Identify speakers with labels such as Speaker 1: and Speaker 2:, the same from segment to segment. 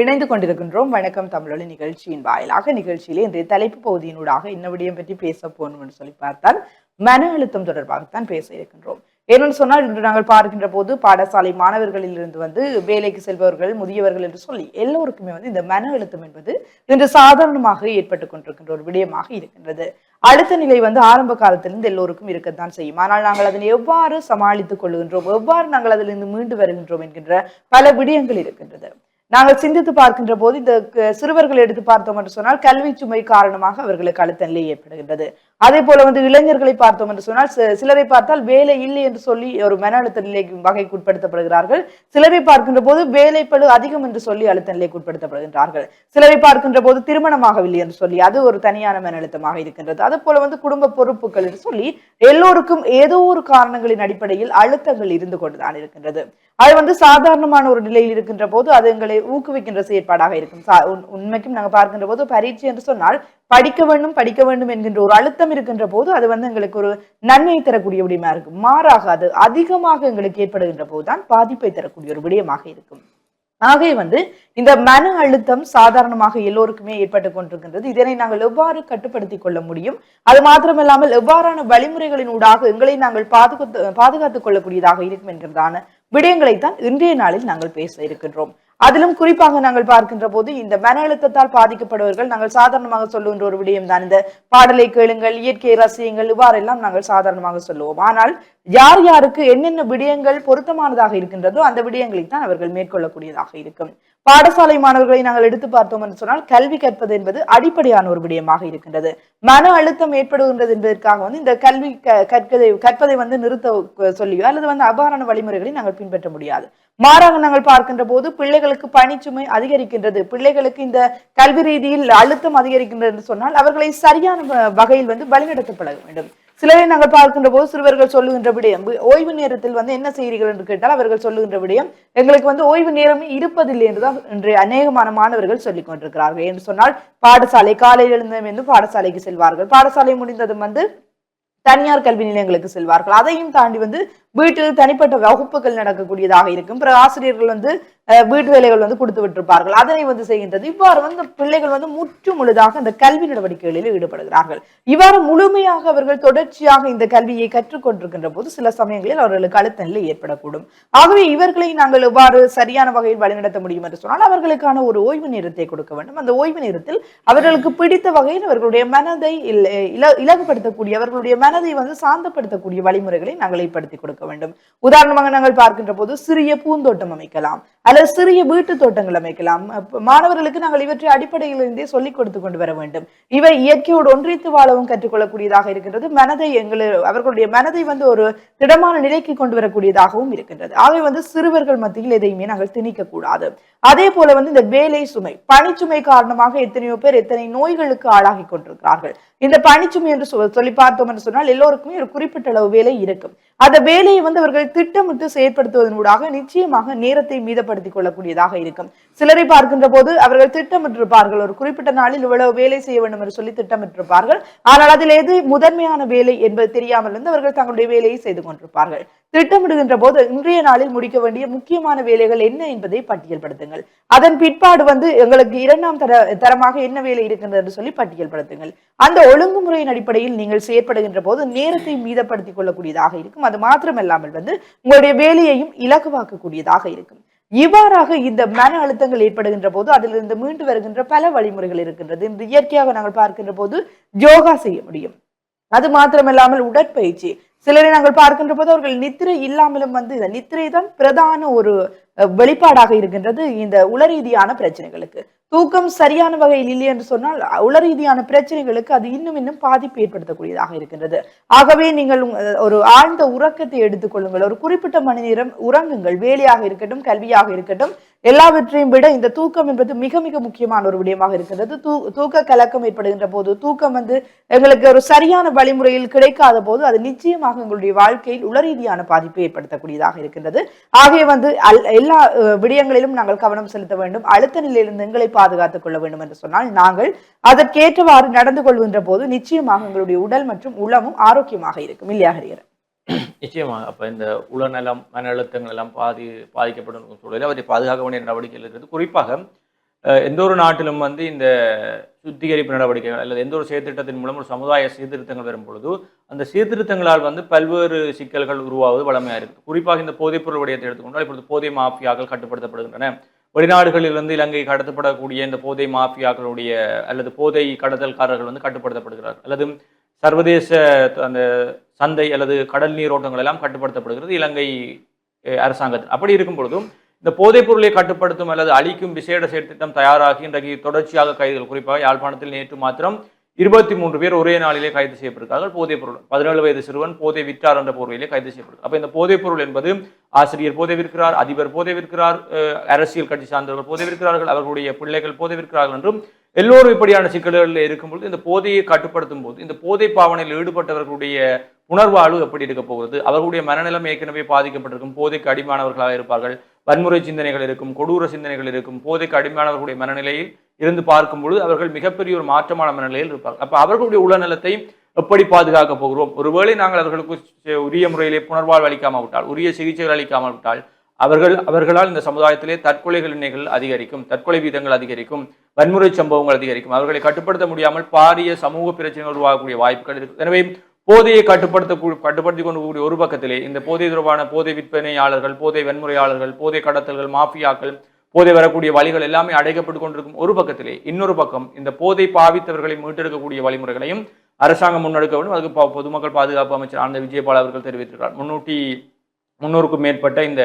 Speaker 1: இணைந்து கொண்டிருக்கின்றோம். வணக்கம் தமிழொலி நிகழ்ச்சியின் வாயிலாக நிகழ்ச்சியிலே இன்றைய தலைப்பு பகுதியினூடாக என்ன விடயம் பற்றி பேச போகணும் என்று சொல்லி பார்த்தால் மன அழுத்தம் தொடர்பாகத்தான் பேச இருக்கின்றோம். ஏனென்று சொன்னால் இன்று நாங்கள் பார்க்கின்ற போது பாடசாலை மாணவர்களில் இருந்து வந்து வேலைக்கு செல்பவர்கள் முதியவர்கள் என்று சொல்லி எல்லோருக்குமே வந்து இந்த மன அழுத்தம் என்பது இன்று சாதாரணமாக ஏற்பட்டு கொண்டிருக்கின்ற ஒரு விடயமாக இருக்கின்றது. அடுத்த நிலை வந்து ஆரம்ப காலத்திலிருந்து எல்லோருக்கும் இருக்கத்தான் செய்யும். ஆனால் நாங்கள் அதனை எவ்வாறு சமாளித்துக் கொள்கின்றோம்? எவ்வாறு நாங்கள் அதிலிருந்து மீண்டு வருகின்றோம் என்கின்ற பல விடயங்கள் இருக்கின்றது. நாங்கள் சிந்தித்து பார்க்கின்ற போது இந்த சிறுவர்கள் எடுத்து பார்த்தோம் என்று சொன்னால் கல்வி சுமை காரணமாக அவர்களுக்கு அழுத்த நிலை ஏற்படுகின்றது அதே போல வந்து இளைஞர்களை பார்த்தோம் என்று சொன்னால் சிலரை பார்த்தால் வேலை இல்லை என்று சொல்லி ஒரு மன அழுத்த நிலைக்கு வகைக்கு உட்படுத்தப்படுகிறார்கள். சிலரை பார்க்கின்ற போது வேலைப்பளு அதிகம் என்று சொல்லி அழுத்த நிலைக்கு உட்படுத்தப்படுகின்றார்கள். சிலரை பார்க்கின்ற போது திருமணமாகவில்லை என்று சொல்லி அது ஒரு தனியான மன அழுத்தமாக இருக்கின்றது. அது போல வந்து குடும்ப பொறுப்புகள் என்று சொல்லி எல்லோருக்கும் ஏதோ ஒரு காரணங்களின் அடிப்படையில் அழுத்தங்கள் இருந்து கொண்டுதான் இருக்கின்றது. அது வந்து சாதாரணமான ஒரு நிலையில் இருக்கின்ற போது அது எங்களை ஊக்குவிக்கின்ற செயற்பாடாக இருக்கும். சா- உண்- உண்மைக்கும் நாங்கள் பார்க்கின்ற போது பரீட்சை என்று சொன்னால் படிக்க வேண்டும் படிக்க வேண்டும் என்கின்ற ஒரு அழுத்தம் இருக்கின்ற போது அது வந்து எங்களுக்கு ஒரு நன்மையை தரக்கூடிய விடயமா இருக்கும். மாறாக அது அதிகமாக எங்களுக்கு ஏற்படுகின்ற போதுதான் பாதிப்பை தரக்கூடிய ஒரு விடயமாக இருக்கும். ஆகவே வந்து இந்த மன அழுத்தம் சாதாரணமாக எல்லோருக்குமே ஏற்பட்டு கொண்டிருக்கின்றது. இதனை நாங்கள் எவ்வாறு கட்டுப்படுத்தி கொள்ள முடியும்? அது மாத்திரமில்லாமல் எவ்வாறான வழிமுறைகளின் ஊடாக எங்களை நாங்கள் பாதுகாத்து பாதுகாத்துக் கொள்ளக்கூடியதாக இருக்கும் என்கிறதான விடயங்களைத்தான் இன்றைய நாளில் நாங்கள் பேச இருக்கின்றோம். அதிலும் குறிப்பாக நாங்கள் பார்க்கின்ற போது இந்த மன அழுத்தத்தால் பாதிக்கப்படுவர்கள் நாங்கள் சாதாரணமாக சொல்லுகின்ற ஒரு விடயம் தான் இந்த பாடலை கேளுங்கள் இயற்கை ரசியங்கள் இவ்வாறெல்லாம் நாங்கள் சாதாரணமாக சொல்லுவோம். ஆனால் யார் யாருக்கு என்னென்ன விடயங்கள் பொருத்தமானதாக இருக்கின்றதோ அந்த விடயங்களை தான் அவர்கள் மேற்கொள்ளக்கூடியதாக இருக்கும். பாடசாலை மாணவர்களை நாங்கள் எடுத்து பார்த்தோம் என்று சொன்னால் கல்வி கற்பது என்பது அடிப்படையான ஒரு விடயமாக இருக்கின்றது. மன அழுத்தம் ஏற்படுகின்றது என்பதற்காக வந்து இந்த கல்வி க- கற்கதை கற்பதை வந்து நிறுத்த சொல்லியோ அல்லது வந்து அபாரண வழிமுறைகளை நாங்கள் பின்பற்ற முடியாது. மாறாக நாங்கள் பார்க்கின்ற போது பிள்ளைகளுக்கு பணிச்சுமை அதிகரிக்கின்றது. பிள்ளைகளுக்கு இந்த கல்வி ரீதியில் அழுத்தம் அதிகரிக்கின்றது என்று சொன்னால் அவர்களை சரியான வகையில் வந்து வழிநடத்தப்பட வேண்டும். சிலரை நாங்கள் பார்க்கின்ற போது சிறுவர்கள் சொல்லுகின்ற விடயம் ஓய்வு நேரத்தில் வந்து என்ன செய்கிறீர்கள் என்று கேட்டால் அவர்கள் சொல்லுகின்ற விடயம் எங்களுக்கு வந்து ஓய்வு நேரமே இருப்பதில்லை என்றுதான் இன்றைய அநேகமான மாணவர்கள் சொல்லிக் கொண்டிருக்கிறார்கள் என்று சொன்னால் பாடசாலை காலையில் எழுந்ததும் பாடசாலைக்கு செல்வார்கள். பாடசாலை முடிந்ததும் வந்து தனியார் கல்வி நிலையங்களுக்கு செல்வார்கள். அதையும் தாண்டி வந்து வீட்டில் தனிப்பட்ட வகுப்புகள் நடக்கக்கூடியதாக இருக்கும். பிற ஆசிரியர்கள் வந்து வீட்டு வேலைகள் வந்து கொடுத்து விட்டிருப்பார்கள். அதனை வந்து செய்கின்றது. இவ்வாறு வந்து பிள்ளைகள் வந்து முற்று முழுதாக இந்த கல்வி நடவடிக்கைகளில் ஈடுபடுகிறார்கள். இவ்வாறு முழுமையாக அவர்கள் தொடர்ச்சியாக இந்த கல்வியை கற்றுக்கொண்டிருக்கின்ற போது சில சமயங்களில் அவர்களுக்கு அழுத்த நிலை ஏற்படக்கூடும். ஆகவே இவர்களை நாங்கள் எவ்வாறு சரியான வகையில் வழிநடத்த முடியும் என்று சொன்னால் அவர்களுக்கான ஒரு ஓய்வு நேரத்தை கொடுக்க வேண்டும். அந்த ஓய்வு நேரத்தில் அவர்களுக்கு பிடித்த வகையில் அவர்களுடைய மனதை இல- இல- இலகுபடுத்தக்கூடிய அவர்களுடைய மனதை வந்து சாந்தப்படுத்தக்கூடிய வழிமுறைகளை நாங்கள் ஏற்படுத்தி கொடுக்க கொடுக்க வேண்டும். உதாரணமாக நாங்கள் பார்க்கின்ற போது சிறிய பூந்தோட்டம் அமைக்கலாம். அல்லது சிறிய வீட்டு தோட்டங்கள் அமைக்கலாம். மாணவர்களுக்கு நாங்கள் இவற்றை அடிப்படையிலிருந்தே சொல்லிக் கொடுத்து கொண்டு வர வேண்டும். இவை இயற்கையோடு ஒன்றித்து வாழவும் கற்றுக்கொள்ளக்கூடியதாக இருக்கின்றது. மனதை எங்களை அவர்களுடைய மனதை வந்து ஒரு திடமான நிலைக்கு கொண்டு வரக்கூடியதாகவும் இருக்கின்றது. ஆகவே வந்து சிறுவர்கள் மத்தியில் எதையுமே நாங்கள் திணிக்க கூடாது. அதே போல வந்து இந்த வேலை சுமை பணிச்சுமை காரணமாக எத்தனையோ பேர் எத்தனை நோய்களுக்கு ஆளாகி கொண்டிருக்கிறார்கள். இந்த பணிச்சுமை என்று சொல்லி பார்த்தோம் என்று சொன்னால் எல்லோருக்குமே ஒரு குறிப்பிட்ட அளவு வேலை இருக்கும். அந்த வேலையை வந்து அவர்கள் திட்டமிட்டு செயற்படுத்துவதனூடாக நிச்சயமாக நேரத்தை மீதப்படுத்திக் கொள்ளக்கூடியதாக இருக்கும். சிலரை பார்க்கின்ற போது அவர்கள் திட்டமிட்டிருப்பார்கள். ஒரு குறிப்பிட்ட நாளில் இவ்வளவு வேலை செய்ய வேண்டும் என்று சொல்லி திட்டமிட்டிருப்பார்கள். ஆனால் அதில் எது முதன்மையான வேலை என்பது தெரியாமல் இருந்து அவர்கள் தங்களுடைய வேலையை செய்து கொண்டிருப்பார்கள். திட்டமிடுகின்ற போது இன்றைய நாளில் முடிக்க வேண்டிய முக்கியமான வேலைகள் என்ன என்பதை பட்டியல்படுத்துங்கள். அதன் பிற்பாடு வந்து எங்களுக்கு இரண்டாம் தர தரமாக என்ன வேலை இருக்கின்றது என்று சொல்லி பட்டியல்படுத்துங்கள். அந்த ஒழுங்குமுறையின் அடிப்படையில் நீங்கள் செயற்படுகின்ற போது நேரத்தை மீதப்படுத்திக் கொள்ளக்கூடியதாக இருக்கும். அது மாத்திரமல்லாமல் வந்து உங்களுடைய வேலையையும் இலகுவாக்கக்கூடியதாக இருக்கும். இவ்வாறாக இந்த மன அழுத்தங்கள் ஏற்படுகின்ற போது அதிலிருந்து மீண்டு வருகின்ற பல வழிமுறைகள் இருக்கின்றது. இன்று இயற்கையாக நாங்கள் பார்க்கின்ற போது யோகா செய்ய முடியும். அது மாத்திரமல்லாமல் உடற்பயிற்சி சிலரை நாங்கள் பார்க்கின்ற போது அவர்கள் நித்திரை இல்லாமலும் வந்து இந்த நித்திரை தான் பிரதான ஒரு வெளிப்பாடாக இருக்கின்றது இந்த உளரீதியான பிரச்சனைகளுக்கு. தூக்கம் சரியான வகையில் இல்லை என்று சொன்னால் உளரீதியான பிரச்சனைகளுக்கு அது இன்னும் இன்னும் பாதிப்பு ஏற்படுத்தக்கூடியதாக இருக்கின்றது. ஆகவே நீங்கள் ஒரு ஆழ்ந்த உறக்கத்தை எடுத்துக்கொள்ளுங்கள் ஒரு குறிப்பிட்ட மணி நேரம் உறங்குங்கள். வேலையாக இருக்கட்டும் கல்வியாக இருக்கட்டும் எல்லாவற்றையும் விட இந்த தூக்கம் என்பது மிக மிக முக்கியமான ஒரு விடயமாக இருக்கின்றது. தூ தூக்க கலக்கம் ஏற்படுகின்ற போது தூக்கம் வந்து எங்களுக்கு ஒரு சரியான வழிமுறையில் கிடைக்காத போது அது நிச்சயமாக எங்களுடைய வாழ்க்கையில் உளரீதியான பாதிப்பை ஏற்படுத்தக்கூடியதாக இருக்கின்றது. ஆகவே வந்து எல்லா விடயங்களிலும் நாங்கள் கவனம் செலுத்த வேண்டும். அழுத்த நிலையிலிருந்து எங்களை பாதுகாத்துக் கொள்ள வேண்டும் என்று சொன்னால் நாங்கள் அதற்கேற்றவாறு நடந்து கொள்கின்ற போது நிச்சயமாக எங்களுடைய உடல் மற்றும் உளமும் ஆரோக்கியமாக இருக்கும். இல்லையா ஹரியர்
Speaker 2: நிச்சயமாக. அப்ப இந்த உளநலம் மன அழுத்தங்கள் எல்லாம் பாதி பாதிக்கப்படும் சூழலில் அவரை பாதுகாக்க வேண்டிய நடவடிக்கைகள் இருக்கிறது. குறிப்பாக எந்த ஒரு நாட்டிலும் வந்து இந்த சுத்திகரிப்பு நடவடிக்கைகள் அல்லது எந்த ஒரு செயற்திட்டத்தின் மூலம் ஒரு சமுதாய சீர்திருத்தங்கள் வரும் பொழுது அந்த சீர்திருத்தங்களால் வந்து பல்வேறு சிக்கல்கள் உருவாவது வளமையாக இருக்குது. குறிப்பாக இந்த போதைப்பொருள் விடயத்தை எடுத்துக்கொண்டால் இப்பொழுது போதை மாஃபியாக்கள் கட்டுப்படுத்தப்படுகின்றன. வெளிநாடுகளிலிருந்து இலங்கை கடத்தப்படக்கூடிய இந்த போதை மாஃபியாக்களுடைய அல்லது போதை கடத்தல்காரர்கள் வந்து கட்டுப்படுத்தப்படுகிறார்கள். அல்லது சர்வதேச அந்த சந்தை அல்லது கடல் நீரோட்டங்கள் எல்லாம் கட்டுப்படுத்தப்படுகிறது இலங்கை அரசாங்கத்தில். அப்படி இருக்கும் பொழுதும் இந்த போதைப் பொருளை கட்டுப்படுத்தும் அல்லது அழிக்கும் விசேட செயற்திட்டம் தயாராகி இன்றைக்கு தொடர்ச்சியாக கைதுகள் குறிப்பாக யாழ்ப்பாணத்தில் நேற்று மாத்திரம் இருபத்தி மூன்று பேர் ஒரே நாளிலே கைது செய்யப்பட்டிருக்கார்கள். போதைப் பொருள் பதினேழு வயது சிறுவன் போதை விற்றார் என்ற போர்வையிலே கைது செய்யப்பட்டிருக்கு. அப்ப இந்த போதைப் பொருள் என்பது ஆசிரியர் போதை விற்கிறார் அதிபர் போதை விற்கிறார் அரசியல் கட்சி சார்ந்தவர்கள் போதை விற்கிறார்கள் அவர்களுடைய பிள்ளைகள் போதை விற்கிறார்கள் என்றும் எல்லோரும் இப்படியான சிக்கல்களில் இருக்கும்பொழுது இந்த போதையை கட்டுப்படுத்தும் போது இந்த போதை பாவனையில் ஈடுபட்டவர்களுடைய உணர்வாழ்வு எப்படி இருக்க போகிறது? அவர்களுடைய மனநிலம் ஏற்கனவே பாதிக்கப்பட்டிருக்கும். போதைக்கு அடிமானவர்களாக இருப்பார்கள். வன்முறை சிந்தனைகள் இருக்கும் கொடூர சிந்தனைகள் இருக்கும். போதைக்கு அடிமானவர்களுடைய மனநிலையில் இருந்து பார்க்கும் பொழுது அவர்கள் மிகப்பெரிய ஒரு மாற்றமான மனநிலையில் இருப்பார்கள். அப்போ அவர்களுடைய உளநலத்தை எப்படி பாதுகாக்க போகிறோம்? ஒருவேளை நாங்கள் அவர்களுக்கு உரிய முறையிலே புனர்வாழ்வு அளிக்காமல் விட்டால் உரிய சிகிச்சைகள் அளிக்காமல் விட்டால் அவர்கள் அவர்களால் இந்த சமுதாயத்திலே தற்கொலைகள் எண்ணிகள் அதிகரிக்கும் தற்கொலை வீதங்கள் அதிகரிக்கும் வன்முறை சம்பவங்கள் அதிகரிக்கும். அவர்களை கட்டுப்படுத்த முடியாமல் பாரிய சமூக பிரச்சனைகள் உருவாகக்கூடிய வாய்ப்புகள் இருக்கு. எனவே போதையை கட்டுப்படுத்த கட்டுப்படுத்தி கொண்டு கூடிய ஒரு பக்கத்திலே இந்த போதை தொடர்பான போதை விற்பனையாளர்கள் போதை வன்முறையாளர்கள் போதை கடத்தல்கள் மாஃபியாக்கள் போதை வரக்கூடிய வழிகள் எல்லாமே அடைக்கப்பட்டு கொண்டிருக்கும் ஒரு பக்கத்திலே இன்னொரு பக்கம் இந்த போதை பாவித்தவர்களை மீட்டெடுக்கக்கூடிய வழிமுறைகளையும் அரசாங்கம் முன்னெடுக்க வேண்டும். அதுக்கு பொதுமக்கள் பாதுகாப்பு அமைச்சர் ஆனந்த விஜயபால் அவர்கள் தெரிவித்திருக்கிறார். முன்னூற்றி முன்னூறுக்கும் மேற்பட்ட இந்த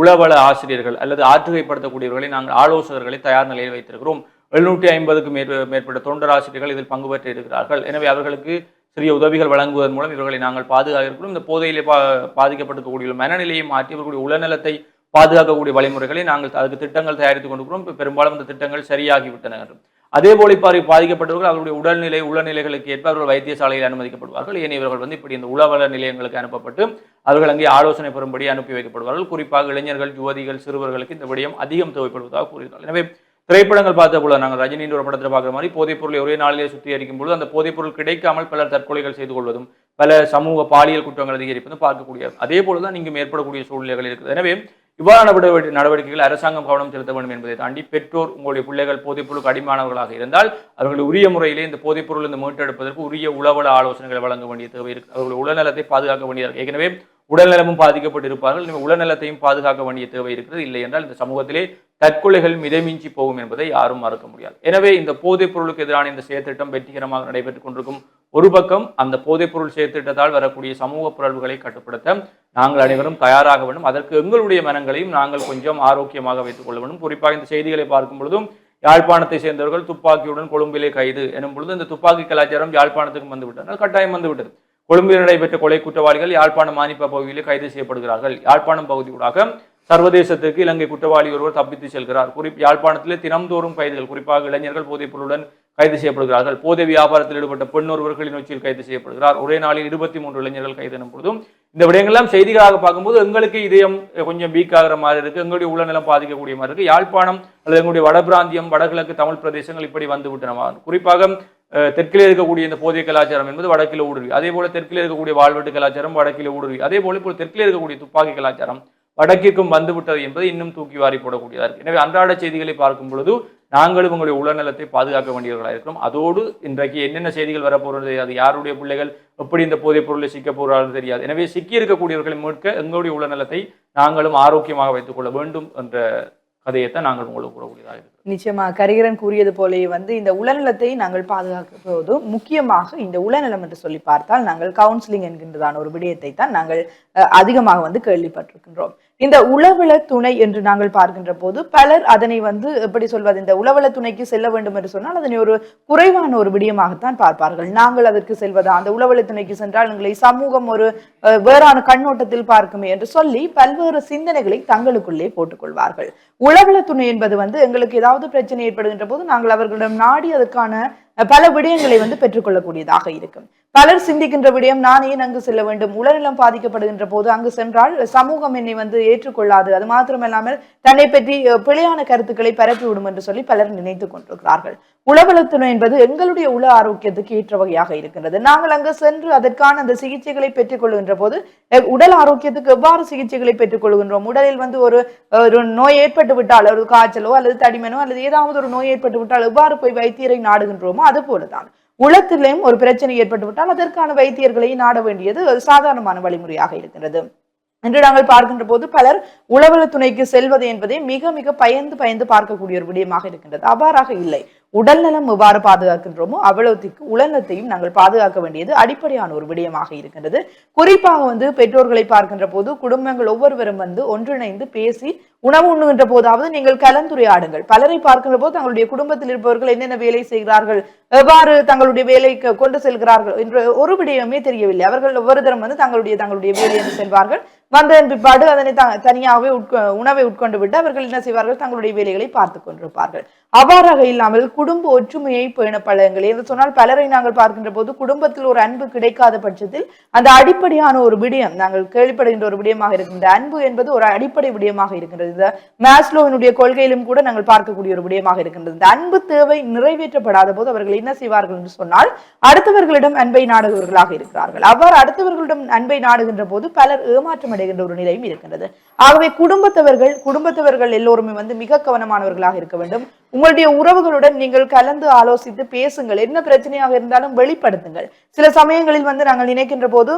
Speaker 2: உளவள ஆசிரியர்கள் அல்லது ஆற்றுகைப்படுத்தக்கூடியவர்களை நாங்கள் ஆலோசகர்களை தயார் நிலையில் வைத்திருக்கிறோம். எழுநூற்றி ஐம்பதுக்கும் மேற்ப மேற்பட்ட தொண்டர் ஆசிரியர்கள் இதில் பங்கு பெற்று இருக்கிறார்கள். எனவே அவர்களுக்கு சிறிய உதவிகள் வழங்குவதன் மூலம் இவர்களை நாங்கள் பாதுகாக்க இருக்கிறோம் இந்த போதையிலே பா பாதிக்கப்பட்டிருக்கக்கூடிய மனநிலையை மாற்றி இவர்களுடைய உளநலத்தை பாதுகாக்கக்கூடிய வழிமுறைகளை நாங்கள் அதுக்கு திட்டங்கள் தயாரித்துக் கொண்டிருக்கிறோம். பெரும்பாலும் இந்த திட்டங்கள் சரியாகிவிட்டன. என்றும் அதே போல இப்போ பாதிக்கப்பட்டவர்கள் அவருடைய உடல்நிலை உளநிலைகளுக்கு ஏற்ப அவர்கள் வைத்தியசாலையில் அனுமதிக்கப்படுவார்கள். ஏனையவர்கள் வந்து இப்படி இந்த உளவள நிலையங்களுக்கு அனுப்பப்பட்டு அவர்கள் அங்கே ஆலோசனை பெறும்படி அனுப்பி வைக்கப்படுவார்கள். குறிப்பாக இளைஞர்கள் யுவதிகள் சிறுவர்களுக்கு இந்த விடயம் அதிகம் தேவைப்படுவதாக கூறுகிறார்கள் எனவே திரைப்படங்கள் பார்த்த போல நாங்கள் ரஜினின்ற ஒரு படத்தில் பார்க்குற மாதிரி போதைப் பொருளை ஒரே நாளிலே சுத்திகரிக்கும் பொழுது அந்த போதைப் பொருள் கிடைக்காமல் பலர் தற்கொலைகள் செய்து கொள்வதும் பல சமூக பாலியல் குற்றங்கள் அதிகரிப்பதும் பார்க்கக்கூடிய அதே போலதான் இங்கும் ஏற்படக்கூடிய சூழ்நிலைகள் இருக்குது. எனவே இவ்வாறான நடவடிக்கை- நடவடிக்கைகள் அரசாங்கம் கவனம் செலுத்த வேண்டும் என்பதை தாண்டி பெற்றோர் உங்களுடைய பிள்ளைகள் போதைப் பொருளுக்கு அடிமானவர்களாக இருந்தால் அவர்கள் உரிய முறையிலே இந்த போதைப் பொருள் இந்த மீட்டெடுப்பதற்கு உரிய உளவள ஆலோசனைகளை வழங்க வேண்டிய தேவை இருக்கு. அவர்கள் உடல்நலத்தை பாதுகாக்க வேண்டியதாக ஏற்கனவே உடல்நலமும் பாதிக்கப்பட்டிருப்பார்கள். எனவே உடல்நலத்தையும் பாதுகாக்க வேண்டிய தேவை இருக்கிறது. இல்லை என்றால் இந்த சமூகத்திலே தற்கொலைகள் மிதமிஞ்சி போகும் என்பதை யாரும் மறுக்க முடியாது. எனவே இந்த போதைப் பொருளுக்கு எதிரான இந்த செயற்திட்டம் வெற்றிகரமாக நடைபெற்றுக் கொண்டிருக்கும் ஒரு பக்கம் அந்த போதைப் பொருள் செயற்திட்டத்தால் வரக்கூடிய சமூக பிறழ்வுகளை கட்டுப்படுத்த நாங்கள் அனைவரும் தயாராக வேண்டும். அதற்கு எங்களுடைய மனங்களையும் நாங்கள் கொஞ்சம் ஆரோக்கியமாக வைத்துக் கொள்ள வேண்டும். குறிப்பாக இந்த செய்திகளை பார்க்கும் பொழுதும் யாழ்ப்பாணத்தை சேர்ந்தவர்கள் துப்பாக்கியுடன் கொழும்பிலே கைது எனும் பொழுது இந்த துப்பாக்கி கலாச்சாரம் யாழ்ப்பாணத்துக்கு வந்துவிட்டதால் கட்டாயம் வந்துவிட்டது கொழும்பில் நடைபெற்ற கொலை குற்றவாளிகள் யாழ்ப்பாணம் மானிப்ப பகுதியில் கைது செய்யப்படுகிறார்கள். யாழ்ப்பாணம் பகுதியூடாக சர்வதேசத்துக்கு இலங்கை குற்றவாளி ஒருவர் தப்பித்து செல்கிறார். குறிப் யாழ்ப்பாணத்திலே தினம்தோறும் கைதுகள் குறிப்பாக இளைஞர்கள் போதைப் பொருளுடன் கைது செய்யப்படுகிறார்கள். போதை வியாபாரத்தில் ஈடுபட்ட பெண் ஒருவர் கிளிநொச்சியில் கைது செய்யப்படுகிறார். ஒரே நாளில் இருபத்தி மூன்று இளைஞர்கள் கைது எனும் பொழுதும் இந்த விடயங்கள்லாம் செய்திகளாக பார்க்கும்போது எங்களுக்கு இதயம் கொஞ்சம் வீக் ஆகிற மாதிரி இருக்கு. எங்களுடைய உளநலம் பாதிக்கக்கூடிய மாதிரி இருக்கு. யாழ்ப்பாணம் அல்லது எங்களுடைய வடபிராந்தியம் வடகிழக்கு தமிழ் பிரதேசங்கள் இப்படி வந்து விட்டன குறிப்பாக தெற்கிலே இருக்கக்கூடிய இந்த போதிய கலாச்சாரம் என்பது வடக்கில் ஊடுருவி. அதே போல தெற்கிலே இருக்கக்கூடிய வாழ்வெட்டு கலாச்சாரம் வடக்கில் ஊடுருவி. அதே போல இப்போ தெற்கிலே இருக்கக்கூடிய துப்பாக்கி கலாச்சாரம் வடக்கிற்கும் வந்துவிட்டது என்பது இன்னும் தூக்கி வாரி போடக்கூடியதாக இருக்கு. எனவே அன்றாட செய்திகளை பார்க்கும் பொழுது நாங்களும் உங்களுடைய உளநலத்தை பாதுகாக்க வேண்டியவர்களாக இருக்கிறோம். அதோடு இன்றைக்கு என்னென்ன செய்திகள் வரப்போகிறது அது யாருடைய பிள்ளைகள் எப்படி இந்த போதைப் பொருளை சிக்க போகிறார்கள் தெரியாது. எனவே சிக்கி இருக்கக்கூடியவர்களை மீட்க எங்களுடைய உளநலத்தை நாங்களும் ஆரோக்கியமாக வைத்துக் கொள்ள வேண்டும் என்ற கதையைத்தான் நாங்கள் உங்களுக்கு கூறக்கூடியதாக இருக்கு
Speaker 1: நிச்சயமா கரிகரன் கூறியது போலே வந்து இந்த உளநலத்தை நாங்கள் பாதுகாக்க போது முக்கியமாக இந்த உளநலம் என்று சொல்லி பார்த்தால் நாங்கள் கவுன்சிலிங் என்கின்றதான ஒரு விடயத்தை தான் நாங்கள் அஹ், அதிகமாக வந்து கேள்விப்பட்டிருக்கின்றோம். இந்த உளவள துணை என்று நாங்கள் பார்க்கின்ற போது பலர் அதனை வந்து எப்படி சொல்வது இந்த உளவள துணைக்கு செல்ல வேண்டும் என்று சொன்னால் அதனை ஒரு குறைவான ஒரு விடயமாகத்தான் பார்ப்பார்கள். நாங்கள் அதற்கு செல்வதா? அந்த உளவள துணைக்கு சென்றால் எங்களை சமூகம் ஒரு அஹ், வேறான கண்ணோட்டத்தில் பார்க்குமே என்று சொல்லி பல்வேறு சிந்தனைகளை தங்களுக்குள்ளே போட்டுக்கொள்வார்கள் உளவள துணை என்பது வந்து எங்களுக்கு ஏதாவது பிரச்சனை ஏற்படுகின்ற போது நாங்கள் அவர்களிடம் நாடி அதற்கான பல விடயங்களை வந்து பெற்றுக்கொள்ளக்கூடியதாக இருக்கும். பலர் சிந்திக்கின்ற விடயம் நான் ஏன் அங்கு செல்ல வேண்டும்? உடல்நலம் பாதிக்கப்படுகின்ற போது அங்கு சென்றால் சமூகம் என்னை வந்து ஏற்றுக்கொள்ளாது. அது மாத்திரமல்லாமல் தன்னை பற்றி பிழையான கருத்துக்களை பரப்பி விடும் என்று சொல்லி பலர் நினைத்துக் கொண்டிருக்கிறார்கள். உளவளத்துணை என்பது எங்களுடைய உள ஆரோக்கியத்துக்கு ஏற்ற வகையாக இருக்கின்றது. நாங்கள் அங்கு சென்று அதற்கான அந்த சிகிச்சைகளை பெற்றுக் கொள்கின்ற போது உடல் ஆரோக்கியத்துக்கு எவ்வாறு சிகிச்சைகளை பெற்றுக் கொள்கின்றோம்? உடலில் வந்து ஒரு ஒரு நோய் ஏற்பட்டு விட்டால் ஒரு காய்ச்சலோ அல்லது தடிமனோ அல்லது ஏதாவது ஒரு நோய் ஏற்பட்டு விட்டால் எவ்வாறு போய் வைத்தியரை நாடுகின்றோமோ அது போலதான். உளத்திலையும் ஒரு பிரச்சனை ஏற்பட்டு விட்டால் அதற்கான வைத்தியர்களை நாட வேண்டியது ஒரு சாதாரணமான வழிமுறையாக இருக்கின்றது. என்று நாங்கள் பார்க்கின்ற போது பலர் உளவல துணைக்கு செல்வது என்பதை மிக மிக பயந்து பயந்து பார்க்கக்கூடிய ஒரு விடயமாக இருக்கின்றது. அவ்வாறாக இல்லை. உடல்நலம் எவ்வாறு பாதுகாக்கின்றோமோ அவ்வளவுக்கு உடல்நலத்தையும் நாங்கள் பாதுகாக்க வேண்டியது அடிப்படையான ஒரு விடயமாக இருக்கின்றது. குறிப்பாக வந்து பெற்றோர்களை பார்க்கின்ற போது குடும்பங்கள் ஒவ்வொருவரும் வந்து ஒன்றிணைந்து பேசி உணவு உண்ணுகின்ற போதாவது நீங்கள் கலந்துரையாடுங்கள். பலரை பார்க்கின்ற போது தங்களுடைய குடும்பத்தில் இருப்பவர்கள் என்னென்ன வேலை செய்கிறார்கள் எவ்வாறு தங்களுடைய வேலைக்கு கொண்டு செல்கிறார்கள் என்ற ஒரு விடயமே தெரியவில்லை. அவர்கள் ஒவ்வொரு தரம் வந்து தங்களுடைய தங்களுடைய வேலையை செல்வார்கள் வந்ததன் பிற்பாடு அதனை த- தனியாகவே உட்கொ உணவை உட்கொண்டு விட்டு அவர்கள் என்ன செய்வார்கள்? தங்களுடைய வேலைகளை பார்த்து கொண்டிருப்பார்கள். அவ்வாறாக இல்லாமல் குடும்ப ஒற்றுமையை பேண பழகுங்கள். என்று சொன்னால் பலரை நாங்கள் பார்க்கின்ற போது குடும்பத்தில் ஒரு அன்பு கிடைக்காத பட்சத்தில் அந்த அடிப்படையான ஒரு விடயம் நாங்கள் கேள்விப்படுகின்ற ஒரு விடயமாக இருக்கின்ற அன்பு என்பது ஒரு அடிப்படை விடயமாக இருக்கின்றது. இந்த மேஸ்லோவினுடைய கொள்கையிலும் கூட நாங்கள் பார்க்கக்கூடிய ஒரு விடயமாக இருக்கின்றது. இந்த அன்பு தேவை நிறைவேற்றப்படாத போது அவர்கள் என்ன செய்வார்கள் என்று சொன்னால் அடுத்தவர்களிடம் அன்பை நாடுகிறவர்களாக இருக்கிறார்கள். அவ்வாறு அடுத்தவர்களிடம் அன்பை நாடுகின்ற போது பலர் ஏமாற்றம் அடைகின்ற ஒரு நிலையும் இருக்கின்றது. ஆகவே குடும்பத்தவர்கள் குடும்பத்தவர்கள் எல்லோருமே வந்து மிக கவனமானவர்களாக இருக்க வேண்டும். உங்களுடைய உறவுகளுடன் நீங்கள் கலந்து ஆலோசித்து பேசுங்கள். என்ன பிரச்சனையாக இருந்தாலும் வெளிப்படுத்துங்கள். சில சமயங்களில் வந்து நாங்கள் நினைக்கின்ற போது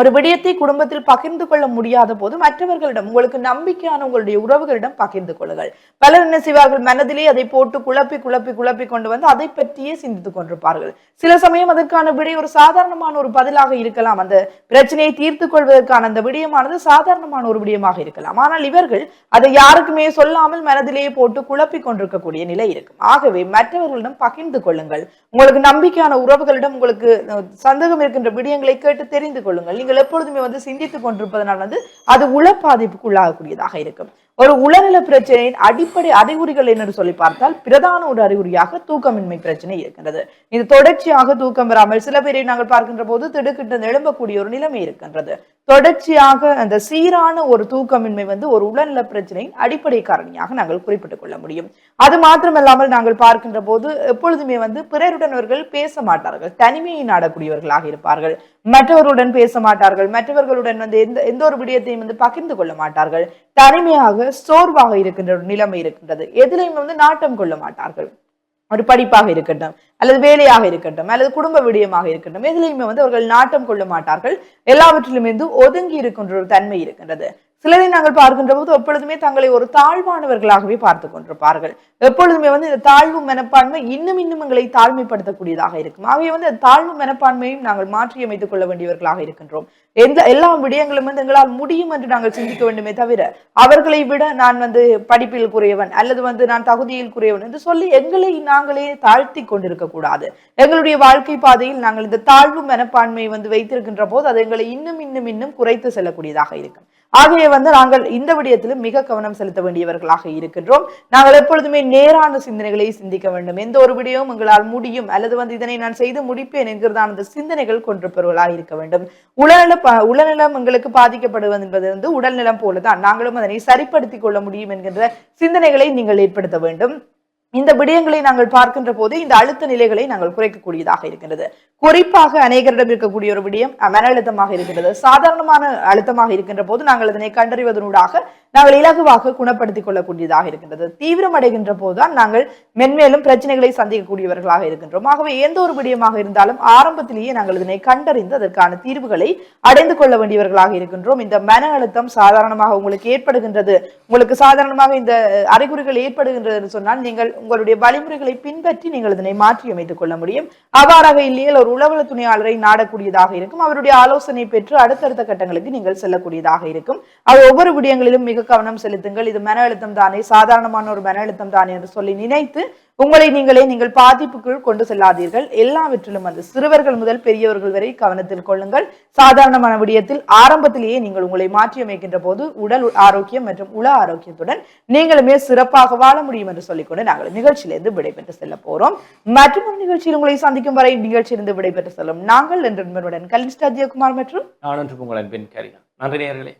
Speaker 1: ஒரு விடயத்தை குடும்பத்தில் பகிர்ந்து கொள்ள முடியாத போது மற்றவர்களிடம் உங்களுக்கு நம்பிக்கையான உங்களுடைய உறவுகளிடம் பகிர்ந்து கொள்ளுங்கள். பலர் என்ன செய்வார்கள்? மனதிலே அதை போட்டு குழப்பி குழப்பி குழப்பி கொண்டு வந்து அதை பற்றியே சிந்தித்துக் கொண்டிருப்பார்கள். சில சமயம் அதற்கான விடை ஒரு சாதாரணமான ஒரு பதிலாக இருக்கலாம். அந்த பிரச்சனையை தீர்த்து கொள்வதற்கான அந்த விடயமானது சாதாரணமான ஒரு விடயமாக இருக்கலாம். ஆனால் இவர்கள் அதை யாருக்குமே சொல்லாமல் மனதிலேயே போட்டு குழப்பி கொண்டிருக்கக்கூடிய நிலை இருக்கும். ஆகவே மற்றவர்களிடம் பகிர்ந்து கொள்ளுங்கள். உங்களுக்கு நம்பிக்கையான உறவுகளிடம் உங்களுக்கு சந்தேகம் இருக்கின்ற விடயங்களை கேட்டு தெரிந்து கொள்ளுங்கள். நீங்கள் எப்பொழுதுமே வந்து சிந்தித்துக் கொண்டிருப்பதனால் வந்து அது உள பாதிப்புக்கு உள்ளாகக்கூடியதாக இருக்கும். ஒரு உளநல பிரச்சனையின் அடிப்படை அறிகுறிகள் என்று சொல்லி பார்த்தால் பிரதான ஒரு அறிகுறியாக தூக்கமின்மை பிரச்சனை இருக்கின்றது. இது தொடர்ச்சியாக தூக்கம் வராமல் சில பேரை நாங்கள் பார்க்கின்ற போது திடுக்கிட்டு எழும்பக்கூடிய ஒரு நிலைமை இருக்கின்றது. தொடர்ச்சியாக அந்த சீரான ஒரு தூக்கமின்மை வந்து ஒரு உடல்நல பிரச்சனையின் அடிப்படை காரணியாக நாங்கள் குறிப்பிட்டுக் கொள்ள முடியும். அது மாத்திரமல்லாமல் நாங்கள் பார்க்கின்ற போது எப்பொழுதுமே வந்து பிறருடன் அவர்கள் பேச மாட்டார்கள். தனிமையை நாடக்கூடியவர்களாக இருப்பார்கள். மற்றவர்களுடன் பேச மாட்டார்கள் மற்றவர்களுடன் வந்து எந்த எந்த ஒரு விடயத்தையும் வந்து பகிர்ந்து கொள்ள மாட்டார்கள். தனிமையாக சோர்வாக இருக்கின்ற ஒரு நிலைமை இருக்கின்றது. எதிலையும் வந்து நாட்டம் கொள்ள மாட்டார்கள். ஒரு படிப்பாக இருக்கட்டும் அல்லது வேலையாக இருக்கட்டும் அல்லது குடும்ப விடயமாக இருக்கட்டும் எதிலையுமே வந்து அவர்கள் நாட்டம் கொள்ள மாட்டார்கள். எல்லாவற்றிலும் இருந்து ஒதுங்கி இருக்கின்ற ஒரு தன்மை இருக்கின்றது. சிலரை நாங்கள் பார்க்கின்ற போது எப்பொழுதுமே தங்களை ஒரு தாழ்வானவர்களாகவே பார்த்து கொண்டிருப்பார்கள். எப்பொழுதுமே வந்து இந்த தாழ்வு மனப்பான்மை இன்னும் இன்னும் எங்களை தாழ்மைப்படுத்தக்கூடியதாக இருக்கும். ஆகவே வந்து தாழ்வு மனப்பான்மையும் நாங்கள் மாற்றி அமைத்துக் கொள்ள வேண்டியவர்களாக இருக்கின்றோம். எந்த எல்லா விடயங்களும் வந்து எங்களால் முடியும் என்று நாங்கள் சிந்திக்க வேண்டுமே தவிர அவர்களை விட நான் வந்து படிப்பில் குறையவன் அல்லது வந்து நான் தகுதியில் குறையவன் என்று சொல்லி எங்களை நாங்களே தாழ்த்தி கொண்டிருக்க கூடாது. எங்களுடைய வாழ்க்கை பாதையில் நாங்கள் இந்த தாழ்வு மனப்பான்மையை வந்து வைத்திருக்கின்ற போது அது எங்களை இன்னும் இன்னும் இன்னும் குறைத்து செல்லக்கூடியதாக இருக்கும். ஆகவே வந்து நாங்கள் இந்த விடயத்திலும் மிக கவனம் செலுத்த வேண்டியவர்களாக இருக்கின்றோம். நாங்கள் எப்பொழுதுமே நேரான சிந்தனைகளை சிந்திக்க வேண்டும். எந்த ஒரு விடயமும் எங்களால் முடியும். அல்லது வந்து இதனை நான் செய்து முடிப்பேன் என்கிறதான அந்த சிந்தனைகள் கொண்டிருப்பவர்களாக இருக்க வேண்டும். உடல்நல ப- உடல்நலம் எங்களுக்கு பாதிக்கப்படுவது என்பது வந்து உடல்நலம் போலதான். நாங்களும் அதனை சரிப்படுத்திக் கொள்ள முடியும் என்கின்ற சிந்தனைகளை நீங்கள் ஏற்படுத்த வேண்டும். இந்த விடயங்களை நாங்கள் பார்க்கின்ற போது இந்த அழுத்த நிலைகளை நாங்கள் குறைக்கக்கூடியதாக இருக்கின்றது. குறிப்பாக அநேகரிடம் இருக்கக்கூடிய ஒரு விடயம் மன அழுத்தமாக இருக்கின்றது. சாதாரணமான அழுத்தமாக இருக்கின்ற போது நாங்கள் அதனை கண்டறிவதனூடாக நாங்கள் இலகுவாக குணப்படுத்திக் கொள்ளக்கூடியதாக இருக்கின்றது. தீவிரம் அடைகின்ற போதுதான் நாங்கள் மென்மேலும் பிரச்சனைகளை சந்திக்கக்கூடியவர்களாக இருக்கின்றோம். ஆகவே எந்த ஒரு விடயமாக இருந்தாலும் ஆரம்பத்திலேயே நாங்கள் இதனை கண்டறிந்து அதற்கான தீர்வுகளை அடைந்து கொள்ள வேண்டியவர்களாக இருக்கின்றோம். இந்த மன அழுத்தம் சாதாரணமாக உங்களுக்கு ஏற்படுகின்றது. உங்களுக்கு சாதாரணமாக இந்த அறிகுறிகள் ஏற்படுகின்றது என்று சொன்னால் நீங்கள் உங்களுடைய வழிமுறைகளை பின்பற்றி நீங்கள் இதனை மாற்றியமைத்துக் கொள்ள முடியும். அவ்வாறாக இல்லையில் ஒரு உளவல துணையாளரை நாடக்கூடியதாக இருக்கும். அவருடைய ஆலோசனை பெற்று அடுத்தடுத்த கட்டங்களுக்கு நீங்கள் செல்லக்கூடியதாக இருக்கும். அவர் ஒவ்வொரு விடயங்களிலும் மிக கவனம் செலுத்துங்கள். இது மன அழுத்தம் தானே சாதாரணமான ஒரு மன அழுத்தம் தானே என்று சொல்லி நினைத்து உங்களை நீங்களே நீங்கள் பாதிப்புக்குள் கொண்டு செல்லாதீர்கள். எல்லாவற்றிலும் அந்த சிறுவர்கள் முதல் பெரியவர்கள் வரை கவனத்தில் கொள்ளுங்கள். சாதாரணமான விடயத்தில் ஆரம்பத்திலேயே நீங்கள் உங்களை மாற்றி அமைக்கின்ற போது உடல் ஆரோக்கியம் மற்றும் உள ஆரோக்கியத்துடன் நீங்களுமே சிறப்பாக வாழ முடியும் என்று சொல்லிக்கொண்டு நாங்கள் நிகழ்ச்சியிலிருந்து விடைபெற்று செல்ல போறோம். மற்றும் ஒரு நிகழ்ச்சியில் உங்களை சந்திக்கும் வரை நிகழ்ச்சியிலிருந்து விடைபெற்று செல்லும் நாங்கள் என்று நண்பருடன் கலிஸ்டா ஜெயக்குமார் மற்றும்
Speaker 2: நான் என்று உங்கள் அன்பின் நன்றி நேர்களே